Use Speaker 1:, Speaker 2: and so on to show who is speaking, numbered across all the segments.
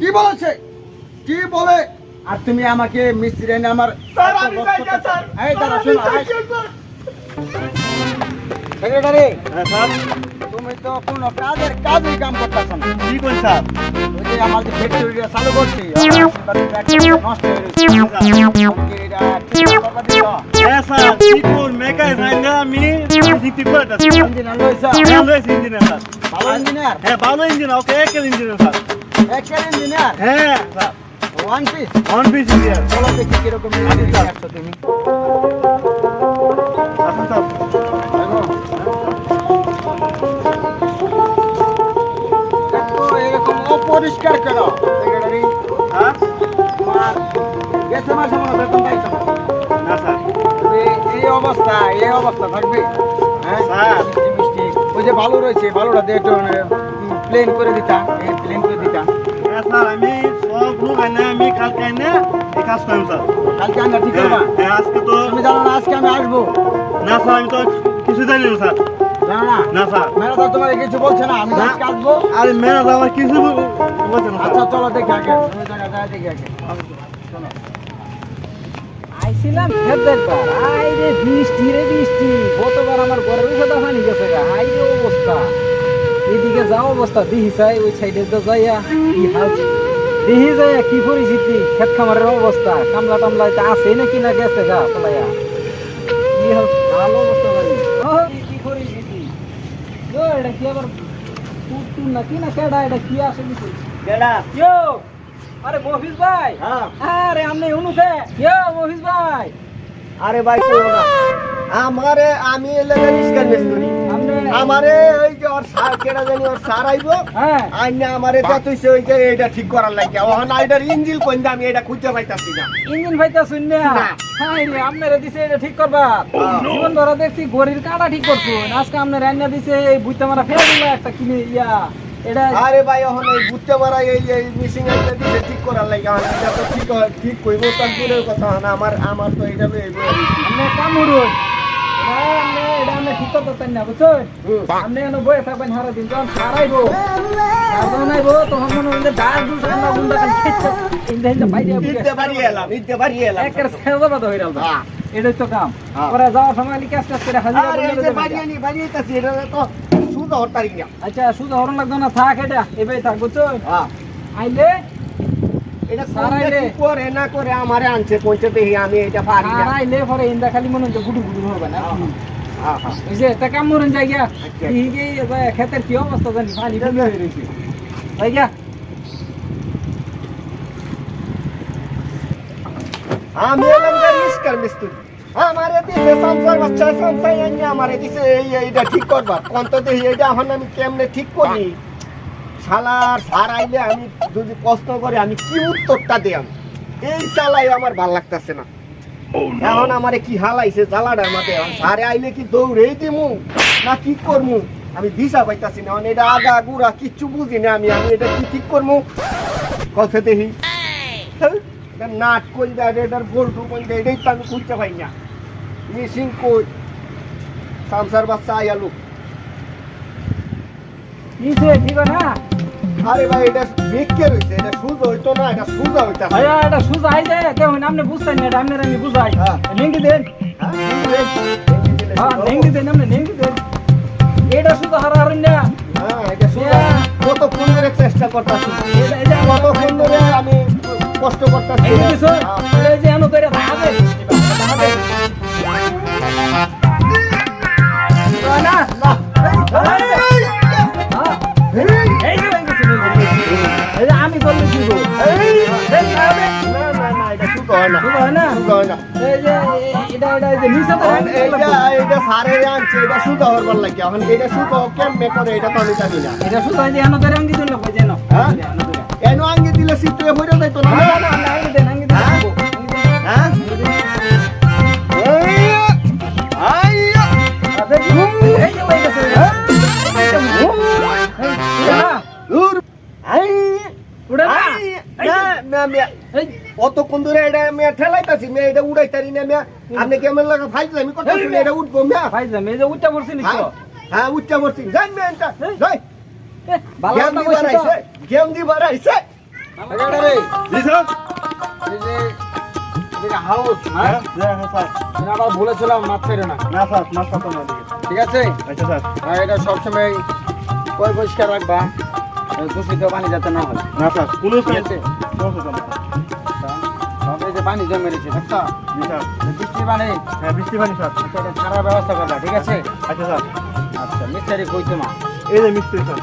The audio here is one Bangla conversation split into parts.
Speaker 1: কি বলেছে? কি বলে? আর তুমি আমাকে মিস্ত্রি এনে আমার। সেক্রেটারি
Speaker 2: হ্যাঁ
Speaker 1: তুমি তো কোনো কাজের কাজই কাম করতেছ না।
Speaker 2: কি করেন স্যার?
Speaker 1: ওই যে আমার যে ফ্যাক্টরিটা চালু করছি নষ্ট হয়ে গেছে।
Speaker 2: হ্যাঁ স্যার। ঠিক ঠিক করে
Speaker 1: ইঞ্জিনিয়ার লইছো
Speaker 2: ইঞ্জিনিয়ার স্যার
Speaker 1: ভালো ইঞ্জিনিয়ার
Speaker 2: হ্যাঁ ভালো ওকে ইঞ্জিনিয়ার স্যার
Speaker 1: একের ইঞ্জিনিয়ার
Speaker 2: হ্যাঁ sir
Speaker 1: one piece
Speaker 2: one piece engineer
Speaker 1: চলো দেখি কীরকম ইঞ্জিনিয়ার আসছো তুমি। এরকম অপরিষ্কার কেন? সেক্রেটারি
Speaker 2: হ্যাঁ?
Speaker 1: তোমার গেছে মাসে মনে বেতন পাইছো না।
Speaker 2: না স্যার
Speaker 1: এই অবস্থা এই অবস্থা থাকবে। যে ভালো রয়েছে ভালোটা দিয়ে একটু প্লেন করে দিতা এই প্লেন করে দিতা
Speaker 2: হ্যাঁ স্যার আমি সব লোক আইনে আমি কালকে আইনে এই কাজ করেন স্যার।
Speaker 1: কালকে ঠিক
Speaker 2: হ্যাঁ হ্যাঁ, আজকে তো
Speaker 1: তুমি জানো না আজকে আমি আসব।
Speaker 2: না স্যার আমি তো কিছু জানি না স্যার।
Speaker 1: জানো না?
Speaker 2: না স্যার।
Speaker 1: ম্যানেজার তোমার কিছু বলছে না আমি
Speaker 2: না।
Speaker 1: আজকে আসব।
Speaker 2: আরে ম্যানেজ আমার কিছু বলছে না
Speaker 1: আচ্ছা চলো দেখি আগে তুমি জায়গা দেখি আগে। শোনো
Speaker 3: আইছিলাম ফের দেখবার আই রে বৃষ্টি রে বৃষ্টি গতবার আমার ঘরের উপরে পানি গেছে গা। হাই রে অবস্থা। এদিকে যাও অবস্থা দিহি চাই ওই সাইডে তো যাইয়া কি হাল? দিহি যাইয়া কি পরিস্থিতি? খেত খামারের অবস্থা। কামলা টামলা এটা আছে নাকি না গেছে গা পলাইয়া? কি হাল? ভালো অবস্থা জানি। কি পরিস্থিতি? এটা কি আবার টুটু নাকি না কেডা? এটা কি আসে দিছে
Speaker 2: কেডা?
Speaker 3: ইয়ো! আরে মফিজ ভাই।
Speaker 2: হ্যাঁ।
Speaker 3: আরে উনুকে ইয়ো মফিজ ভাই।
Speaker 2: আরে ভাই না। আমারে আমি এলে রিস্কার মিস্ত্রি আমারে ওই যে ওর সার কেনা জানি ওর সার আইবো।
Speaker 3: হ্যাঁ।
Speaker 2: আইনা আমারে ওই যে এটা ঠিক করার লাগে। ওহন আইডার ইঞ্জিল কোন আমি এটা খুঁজে পাইতাছি না।
Speaker 3: ইঞ্জিন ভাইতা শুন না। হাই রে আপনারা দিছে এটা ঠিক করবা জীবন ধরা দেখছি গরির কাটা ঠিক করছ। আজকে আপনার রান্না দিছে এই বুইতে মারা ফেলে একটা কিনে ইয়া। এটা
Speaker 2: আরে ভাই ওহন এই বুঝতে মারা এই এই মিশিং আইটা দিছে ঠিক করার লাগে। ওহন এটা তো ঠিক ঠিক কইব তার দূরের কথা। হন আমার আমার তো এটা লই আইবো
Speaker 3: আপনি কামড়ুন এটা আপনি ঠিক করতে চান না বুঝছেন আপনি এনে বয়ে থাকবেন সারা দিন যখন সারাইবো সারা তখন মনে হইলে ডাক দুল ঠান্ডা গুন্ডা খালি খেচ্ছে ইন্দা ইন্দা বাইরে
Speaker 2: ইতে বাড়ি এলাম ইতে বাড়ি এলাম।
Speaker 3: একের সেজা বাদ হইরাল
Speaker 2: হ্যাঁ।
Speaker 3: এটাই তো কাম।
Speaker 2: হ্যাঁ।
Speaker 3: পরে যাওয়ার সময় লিখে কাজ করে হাজিরা
Speaker 2: আরে
Speaker 3: করে
Speaker 2: এই যে
Speaker 3: দেবেন।
Speaker 2: বাড়ি বাড়ি এটা তো সুদা হতারি না।
Speaker 3: আচ্ছা শুধু হরণ লাগতো না থাক এটা এবার থাক বুঝছ? আইলে
Speaker 2: এটা
Speaker 3: সার
Speaker 2: কোনটা
Speaker 3: আইলে?
Speaker 2: কি করে না করে আমারে আনছে পৌঁছে আমি এটা পারি না।
Speaker 3: আইলে পরে ইন্দা খালি মনে হচ্ছে গুডু গুডু হবে না। ওই যে একটা কাম মরন যাই গিয়া। ঠিক এই ক্ষেতের কি অবস্থা জানি পানি কমে রয়েছে যাই গিয়া।
Speaker 2: আমি এলাম মিস্ত্রি। আমারে দিছে সংসার বাচ্চা সংসার আনি আমারে দিছে এই এইটা ঠিক করবার। কোন তো দেখি এইটা এখন আমি কেমনে ঠিক করি? শালার সার আইলে আমি যদি প্রশ্ন করে আমি কি উত্তরটা দিয়াম এই চালাই আমার ভালো লাগতেছে না। এখন আমারে কি হালাইছে জ্বালাটার মাঝে এখন সারে আইলে কি দৌড়েই দিমু? না কি করমু? আমি দিশা পাইতাছি না এখন এটা আগা গুড়া কিচ্ছু বুঝি না আমি আমি এটা কি ঠিক করমু? কথা দেখি। হ্যাঁ, এটা নাট কই দেয় এটার বল্টু কই দেয় এটাই তো আমি খুঁজতে পাই না। মিসিং কই সামসার বাচ্চা আয়ালু
Speaker 3: কিছে দিবা না
Speaker 2: আরে ভাই এটা বেঁকে রয়েছে এটা সুজা হইতো না এটা সুজা হইতা
Speaker 3: ভাইয়া এটা সুজা আই যায় দেখুন আপনি বুঝতেন না এটা আপনি আমি বুঝাই।
Speaker 2: হ্যাঁ।
Speaker 3: নেঙ্গি দেন। হ্যাঁ নেঙ্গি দেন আপনি নেঙ্গি দেন এটা সুজা হারা হারেন না।
Speaker 2: হ্যাঁ এটা সুজা। কত ফোন করে চেষ্টা করতেছি?
Speaker 3: এটা যে
Speaker 2: কত ফোন ধরে আমি কষ্ট করতেছি?
Speaker 3: এই যে কিছু এই যে এনো করে দাঁড়াবে দাঁড়াবে
Speaker 2: এইটা এইটা সারে আনছে এটা সুজা হওয়ার লাগে এখন এটা সুজা কেমনে করে এটা তো আমি জানি না।
Speaker 3: এটা এই যে এনো করে আঙ্গি যেন
Speaker 2: হ্যাঁ? এন আঙ্গি দিলে সিটে হইরা যাইতো না? ঠেলাইতাছি মেয়ে এটা উড়াইতারি না মেয়া। আপনি কেমন লাগা ফাইজলামি করতেছেন? এটা উঠবো মেয়া।
Speaker 3: ভাই জাম এই যে উঠটা পড়ছি নি তো
Speaker 2: হ্যাঁ উচ্চা পড়ছি। যাই মেনটা যাই।
Speaker 3: এ, ভালো
Speaker 2: গেম
Speaker 3: কথা কইছি
Speaker 1: এই যে হাউস
Speaker 4: হ্যাঁ?
Speaker 1: হ্যাঁ
Speaker 4: হ্যাঁ হ্যাঁ, স্যার।
Speaker 1: আমি আবার বলেছিলাম মাছ ছেড়ে না।
Speaker 4: না স্যার মাছ খাতো না
Speaker 1: ঠিক আছে?
Speaker 4: আচ্ছা স্যার।
Speaker 1: আর এটা সবসময় পরিষ্কার রাখবা দূষিত পানি যাতে না হয়।
Speaker 4: না স্যার। কোনো সমস্যা
Speaker 1: পানি জমে রয়েছে দেখছ?
Speaker 4: জি স্যার
Speaker 1: এই বৃষ্টি পানি?
Speaker 4: হ্যাঁ বৃষ্টি পানি স্যার।
Speaker 1: এটা ছাড়ার ব্যবস্থা করবা ঠিক আছে?
Speaker 4: আচ্ছা স্যার।
Speaker 1: আচ্ছা মিস্টারি কই তোমার?
Speaker 4: এই যে মিস্ত্রি স্যার।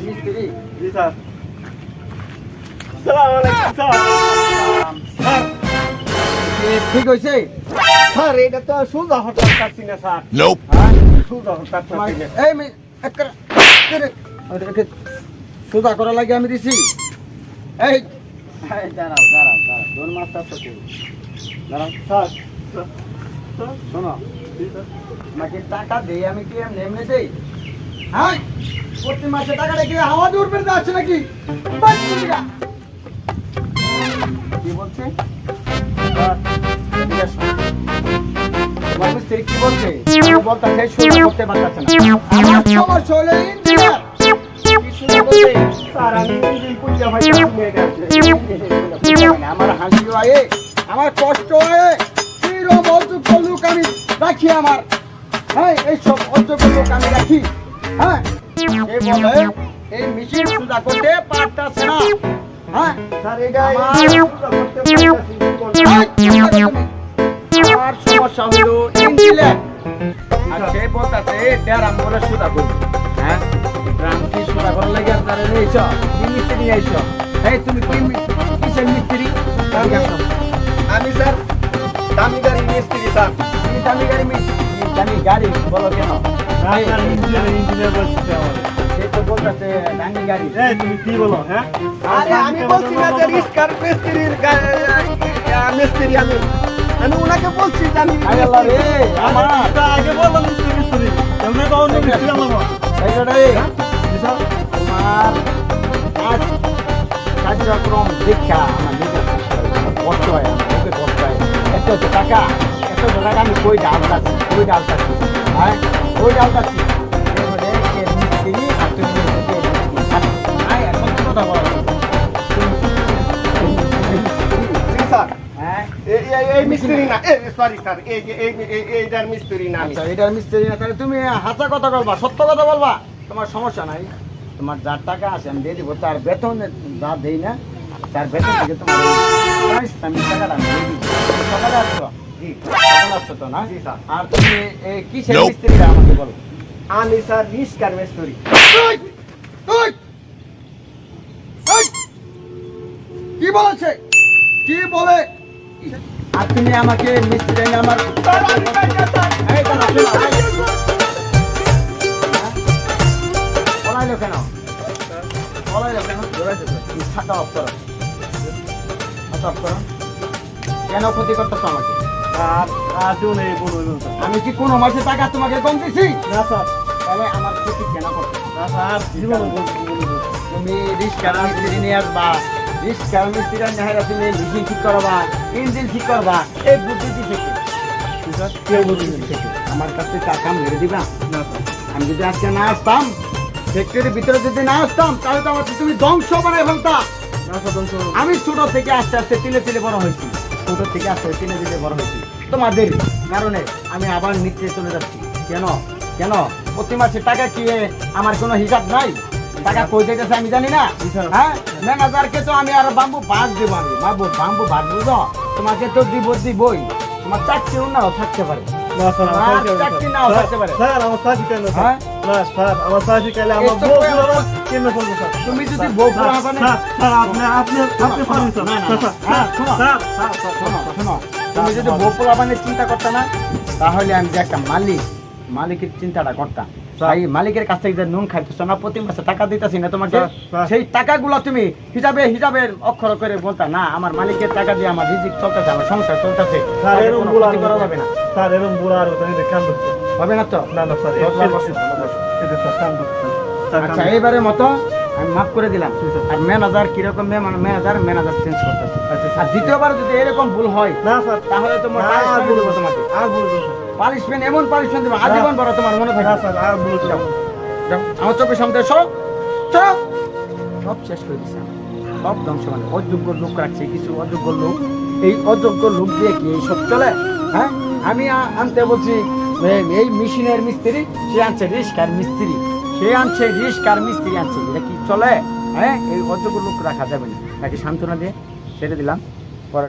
Speaker 4: মিস্ত্রি জি
Speaker 1: ঠিক হয়েছে
Speaker 2: স্যার এটা তো সুজা হঠাৎ পাচ্ছি না স্যার।
Speaker 1: হ্যাঁ
Speaker 2: সুজা হঠাৎ
Speaker 1: তোমার-
Speaker 2: না।
Speaker 1: এই মি একটা এটাকে সোজা করা লাগে আমি দিছি। এই। এই, দাঁড়াও দাঁড়াও দাঁড়াও। দোন মাছটা তো দাঁড়াও
Speaker 4: স্যার। স্যার স্যার
Speaker 1: শোনো তোমাকে টাকা দেই আমি কি এমনি এমনি দেই? হ্যাঁ প্রতি মাসে টাকাটা কি হাওয়া দূর পেতে আসছে নাকি? বাস করে যা। কি বলছে? তোমার কি বলছে? শুরু করতে পারতেছে না। আমার সমস্যা হলো আমার কষ্ট হয় অযোগ্য লোক আমি রাখি, আমার হ্যাঁ এইসব অযোগ্য লোক আমি রাখি হ্যাঁ এই মেশিন সুদা করতে পারতাছে না। হ্যাঁ?
Speaker 2: স্যার এটা।
Speaker 1: আমার সমস্যা হলো আপনারা নিয়েছ কি মিস্ত্রি নিয়ে আইছ এই তুমি কি কিসের মিস্ত্রি?
Speaker 2: আমি আমি স্যার দামি গাড়ি মিস্ত্রি স্যার।
Speaker 1: তুমি দামি গাড়ি মি- দামি গাড়ি বলো কেন?
Speaker 4: ইঞ্জিনিয়ার ইঞ্জিনিয়ার বলছি
Speaker 1: তো বলতেছে দামি গাড়ি।
Speaker 4: তুমি কি বলো হ্যাঁ?
Speaker 2: আরে আমি বলছি না যে রিস্কার মিস্ত্রির মিস্ত্রি আমি। আমি ওনাকে বলছি যে
Speaker 1: আল্লাহ রে আমার
Speaker 4: আগে বললাম মিস্ত্রি মিস্ত্রি। এমনি তো মিস্ত্রি আমার
Speaker 1: এই রে,
Speaker 4: জি
Speaker 1: তোমার আজ কার্যক্রম দীক্ষা আমার নিজের কষ্ট হয় আমার কষ্ট হয় এত এত টাকা এত এত টাকা আমি কই ডালতাছি কই ডালতাছি হ্যাঁ? কই কে মিস্ত্রি আর মিস্ত্রি? হ্যাঁ
Speaker 2: এই মিস্ত্রি না সরি স্যার এই এইটার মিস্ত্রি না আমি।
Speaker 1: আচ্ছা মিস্ত্রি না তাহলে তুমি হাসা কথা বলবা সত্য কথা বলবা? তোমার সমস্যা নাই। তোমার যার টাকা আছে আমি দিয়ে দিব। তার বেতন যা দেই না তার বেতন থেকে তোমার ইসলামিক টাকাটা আমি দিয়ে দিব সকালে আসছো
Speaker 2: জি
Speaker 1: আসছো তো না? আর তুমি এই কিসের মিস্ত্রিটা আমাকে বলো?
Speaker 2: আমি স্যার রিস্কার মিস্ত্রি।
Speaker 1: ওই! ওই! ওই! কি বলেছে? কি বলে? আর তুমি আমাকে মিস্ত্রি আমার কেন? কেন? অফ করো। অফ করো। কেন ক্ষতি করতেছো আমাকে?
Speaker 4: স্যার
Speaker 1: আমি কি কোনো মাসে টাকা তোমাকে কম দিছি?
Speaker 4: না স্যার।
Speaker 1: তাহলে আমার ক্ষতি কেন
Speaker 4: না স্যার
Speaker 1: তুমি রিক্সা মিস্ত্রি নিয়ে আসবা। রিক্সা মিস্ত্রি নেহারা তুমি মেশিন ঠিক করবা ইঞ্জিন ঠিক করবা এই বুদ্ধি থেকে
Speaker 4: স্যার কেউ বলব
Speaker 1: আমার কাছে টাকা মেরে দিবা?
Speaker 4: না স্যার।
Speaker 1: আমি যদি আজকে না আসতাম ফ্যাক্টরির ভিতরে যদি না আসতাম তাহলে তো আমাকে তুমি ধ্বংস বানাই ফেলতা। আমি ছোট থেকে আস্তে আস্তে তিলে তিলে বড় হয়েছি। ছোট থেকে আস্তে আস্তে তিলে তিলে বড় হয়েছি। তোমাদের কারণে আমি আবার নিচে চলে যাচ্ছি। কেন? কেন? প্রতি মাসে টাকা কি আমার কোনো হিসাব নাই? টাকা কই যাইতেছে আমি জানি না। হ্যাঁ? ম্যানেজারকে তো আমি আর বাম্বু বাদ দেবো আমি। বাবু বাম্বু বাদ বুঝো তোমাকে তো দিব দিবই। তোমার চাকরিও নাও থাকতে পারে।
Speaker 4: আমার
Speaker 1: চাকরি নাও থাকতে পারে।
Speaker 4: আমার
Speaker 1: হ্যাঁ?
Speaker 4: স্যার না স্যার আমার সাথে কেন আমার বউ
Speaker 1: কই
Speaker 4: আমার কেন করব স্যার
Speaker 1: তুমি যদি বউ
Speaker 4: স্যার,
Speaker 1: হবে না
Speaker 4: স্যার স্যার আপনি আপনি আপনি পারেন স্যার
Speaker 1: না, না,
Speaker 4: স্যার, স্যার
Speaker 1: শোনো,
Speaker 4: স্যার স্যার
Speaker 1: শোনো শোনো। তুমি যদি মানে চিন্তা করতে না তাহলে আমি যে একটা মালিক মালিকের চিন্তাটা করতাম। তাই মালিকের কাছ থেকে যে নুন খাইতেছো না প্রতি মাসে টাকা দিতেছি না তোমাকে। সেই টাকাগুলো তুমি হিসাবে হিসাবের অক্ষর করে বলতা না আমার মালিকের টাকা দিয়ে আমার রিজিক চলতেছে আমার সংসার চলতেছে।
Speaker 4: স্যার এরকম
Speaker 1: কোনো
Speaker 4: বলা
Speaker 1: যাবে না।
Speaker 4: স্যার এরকম বলা আর ধরছে
Speaker 1: হবে না তো?
Speaker 4: না না স্যার
Speaker 1: আচ্ছা এইবারের মতো আমি মাফ করে দিলাম। আর ম্যানেজার কীরকম ম্যানেজার ম্যানেজার চেঞ্জ করতেছে। আর দ্বিতীয়বার যদি এরকম ভুল হয়
Speaker 4: না স্যার।
Speaker 1: তাহলে তোমার তোমাকে।
Speaker 4: আর
Speaker 1: পানিশমেন্ট এমন পানিশমেন্ট দেবো আজীবন বড় তোমার মনে
Speaker 4: না
Speaker 1: থাকে
Speaker 4: স্যার আর
Speaker 1: যাও আমার চোখের সামনে সব সব সব শেষ করে দিছে। সব ধ্বংস মানে অযোগ্য লোক রাখছে কিছু অযোগ্য লোক। এই অযোগ্য লোক দিয়ে কি এই সব চলে? হ্যাঁ? আমি আনতে বলছি এই মেশিনের মিস্ত্রি, সে আনছে রিস্কার মিস্ত্রি। সে আনছে রিস্কার মিস্ত্রি আনছে। এটা কি চলে? হ্যাঁ এই অতগুলো লোক রাখা যাবে না। তাকে সান্ত্বনা দিয়ে ছেড়ে দিলাম।